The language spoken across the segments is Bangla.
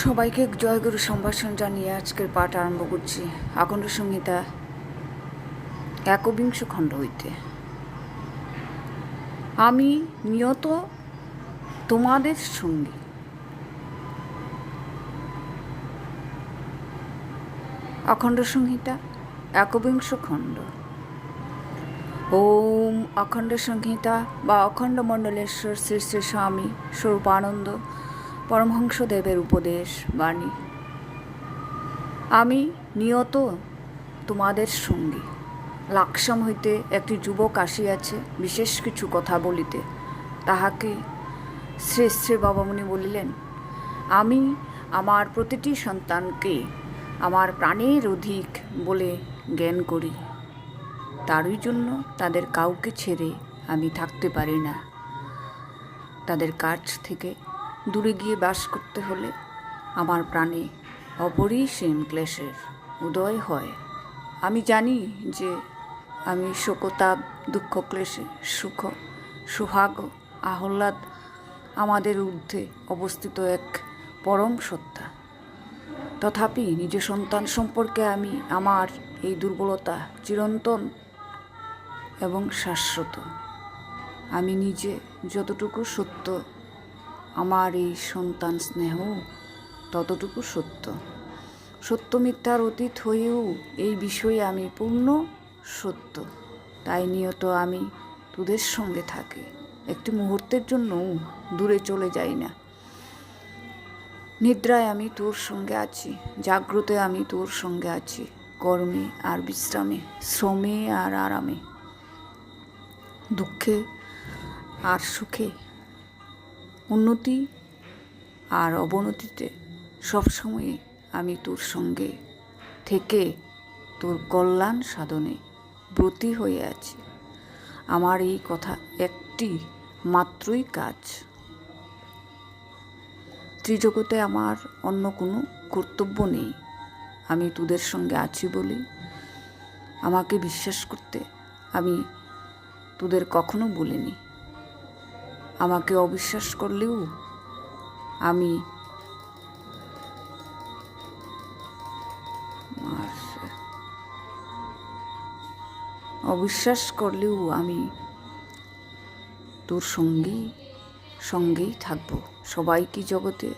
সবাইকে জয়গুরু সম্ভাষণ জানিয়ে আজকের পাঠ আরম্ভ করছি। আকণ্ড সংহিতা একবিংশ খণ্ড হইতে। আমি নিয়ত তোমাদের সঙ্গী। অখণ্ড সংহিতা একবিংশ খণ্ড। ওম অখণ্ড সংহিতা বা অখণ্ড মণ্ডলেশ্বর শ্রী শ্রী স্বামী স্বরূপানন্দ পরমহংসদেবের উপদেশ, বাণী। আমি নিয়ত তোমাদের সঙ্গী। লাকসাম হইতে একটি যুবক আসিয়াছে, বিশেষ কিছু কথা বলিতে। তাহাকে শ্রী শ্রী বাবামণি বলিলেন, আমি আমার প্রতিটি সন্তানকে আমার প্রাণের অধিক বলে জ্ঞান করি। তারই জন্য তাদের কাউকে ছেড়ে আমি থাকতে পারি না। তাদের কাছ থেকে দূরে গিয়ে বাস করতে হলে আমার প্রাণে অপরিসীম ক্লেশের উদয় হয়। আমি জানি যে আমি শোকতাপ দুঃখ, ক্লেশে, সুখ সুহাগ আহ্লাদ আমাদের ঊর্ধ্বে অবস্থিত এক পরম সত্তা। তথাপি নিজ সন্তান সম্পর্কে আমি আমার এই দুর্বলতা চিরন্তন এবং শাশ্বত। আমি নিজে যতটুকু সত্য আমার এই সন্তান স্নেহ ততটুকু সত্য। সত্য মিথ্যার অতীত হয়েও এই বিষয়ে আমি পূর্ণ সত্য। তাই নিয়ত আমি তোদের সঙ্গে থাকি। একটি মুহূর্তের জন্য দূরে চলে যাই না। নিদ্রায় আমি তোর সঙ্গে আছি, জাগ্রতে আমি তোর সঙ্গে আছি, কর্মে আর বিশ্রামে, শ্রমে আর আরামে। দুঃখে আর সুখে উন্নতি আর অবনতিতে সবসময়ে আমি তোর সঙ্গে থেকে তোর কল্যাণ সাধনে ব্রতী হয়ে আছি। আমার এই কথা একটি মাত্রই কাজ। ত্রিজগতে আমার অন্য কোনো কর্তব্য নেই। আমি তোদের সঙ্গে আছি বলে আমাকে বিশ্বাস করতে আমি তোদের কখনো বলিনি। আমাকে অবিশ্বাস করলেও আমি অবিশ্বাস করলেও আমি তোর সঙ্গেই সঙ্গেই থাকব। সবাই কি জগতে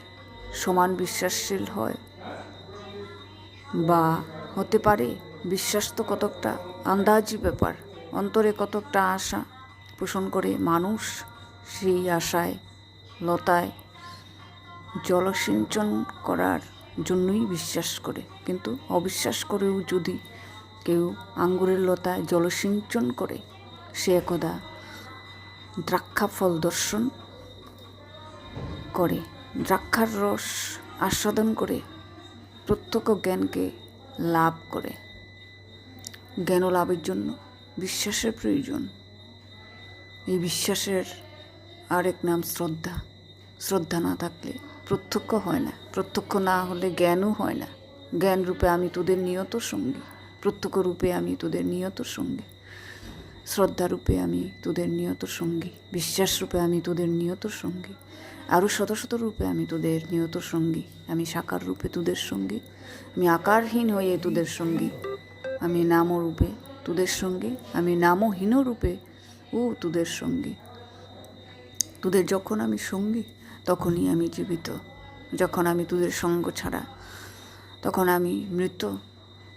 সমান বিশ্বাসশীল হয়? বা হতে পারে বিশ্বাস তো কতকটা আন্দাজি ব্যাপার, অন্তরে কতকটা আশা পোষণ করে মানুষ? সেই আশায়, লতায় জলসিঞ্চন করার জন্যই বিশ্বাস করে। কিন্তু অবিশ্বাস করেও যদি কেউ আঙ্গুরের লতায় জলসিঞ্চন করে, সে একদা দ্রাক্ষা ফল দর্শন করে, দ্রাক্ষার রস আস্বাদন করে, প্রত্যক্ষ জ্ঞানকে লাভ করে। জ্ঞান লাভের জন্য বিশ্বাসের প্রয়োজন। এই বিশ্বাসের আরেক নাম শ্রদ্ধা। শ্রদ্ধা না থাকলে প্রত্যক্ষ হয় না। প্রত্যক্ষ না হলে জ্ঞানও হয় না। জ্ঞান রূপে আমি তোদের নিয়ত সঙ্গী। প্রত্যক্ষ রূপে আমি তোদের নিয়ত সঙ্গী। শ্রদ্ধা রূপে আমি তোদের নিয়ত সঙ্গী। বিশ্বাস রূপে আমি তোদের নিয়ত সঙ্গী। আরও শত শত রূপে আমি তোদের নিয়ত সঙ্গী। আমি সাকার রূপে তোদের সঙ্গী। আমি আকারহীন হয়ে তোদের সঙ্গী। আমি নাম রূপে তোদের সঙ্গী। আমি নামহীন রূপে ও তোদের সঙ্গী। তোদের যখন আমি সঙ্গী, তখনই আমি জীবিত। যখন আমি তোদের সঙ্গ ছাড়া, তখন আমি মৃত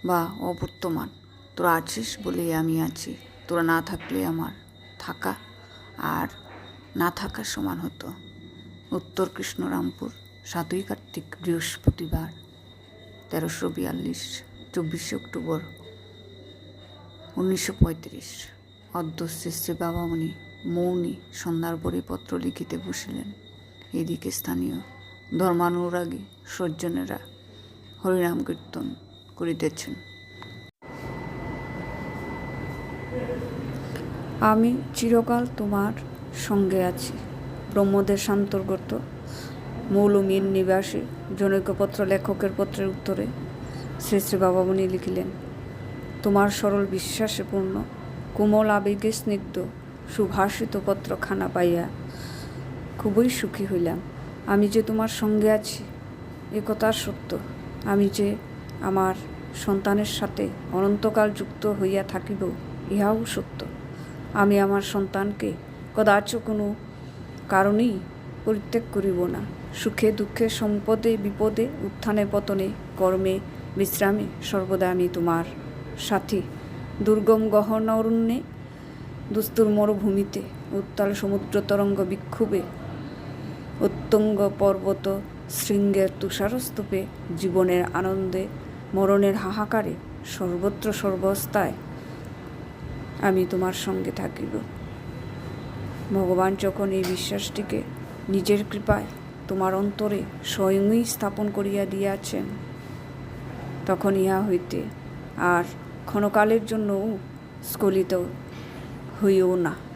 বা অবর্তমান। তোরা আছিস বলেই আমি আছি। তোরা না থাকলে আমার থাকা আর না থাকা সমান হতো। উত্তর কৃষ্ণরামপুর, সাতই কার্তিক, বৃহস্পতিবার, তেরোশো বিয়াল্লিশ, চব্বিশে অক্টোবর, উনিশশো পঁয়ত্রিশ। অদ্য শ্রী শ্রী বাবামণি মৌনী সন্ধ্যার পরে পত্র লিখিতে বসিলেন। এদিকে স্থানীয় ধর্মানুরাগী সজ্জনেরা হরিনাম কীর্তন করিতেছেন। আমি চিরকাল তোমার সঙ্গে আছি। ব্রহ্মদের ব্রহ্মদেশান্তর্গত মৌলমীর নিবাসী জনৈকপত্র লেখকের পত্রের উত্তরে শ্রী শ্রী বাবামণি লিখিলেন, তোমার সরল বিশ্বাসে পূর্ণ, কোমল আবেগে স্নিগ্ধ সুভাষিত পত্রখানা পাইয়া খুবই সুখী হইলাম। আমি যে তোমার সঙ্গে আছি, এ কথা সত্য। আমি যে আমার সন্তানের সাথে অনন্তকাল যুক্ত হইয়া থাকিব, ইহাও সত্য। আমি আমার সন্তানকে কদাচ কোনো কারণেই পরিত্যাগ করিব না। সুখে, দুঃখে, সম্পদে, বিপদে, উত্থানে, পতনে, কর্মে, বিশ্রামে সর্বদা আমি তোমার সাথী। দুর্গম গহন অরণ্যে দুস্তুর মরুভূমিতে উত্তাল সমুদ্র তরঙ্গ বিক্ষোভে উত্তঙ্গ পর্বত শৃঙ্গের তুষারস্তূপে জীবনের আনন্দে, মরণের হাহাকারে সর্বত্র সর্বস্থায় আমি তোমার সঙ্গে থাকিব। ভগবান যখন এই বিশ্বাসটিকে নিজের কৃপায় তোমার অন্তরে স্বয়ংই স্থাপন করিয়া দিয়াছেন, তখন ইহা হইতে আর ক্ষণকালের জন্যও স্খলিত হইও না।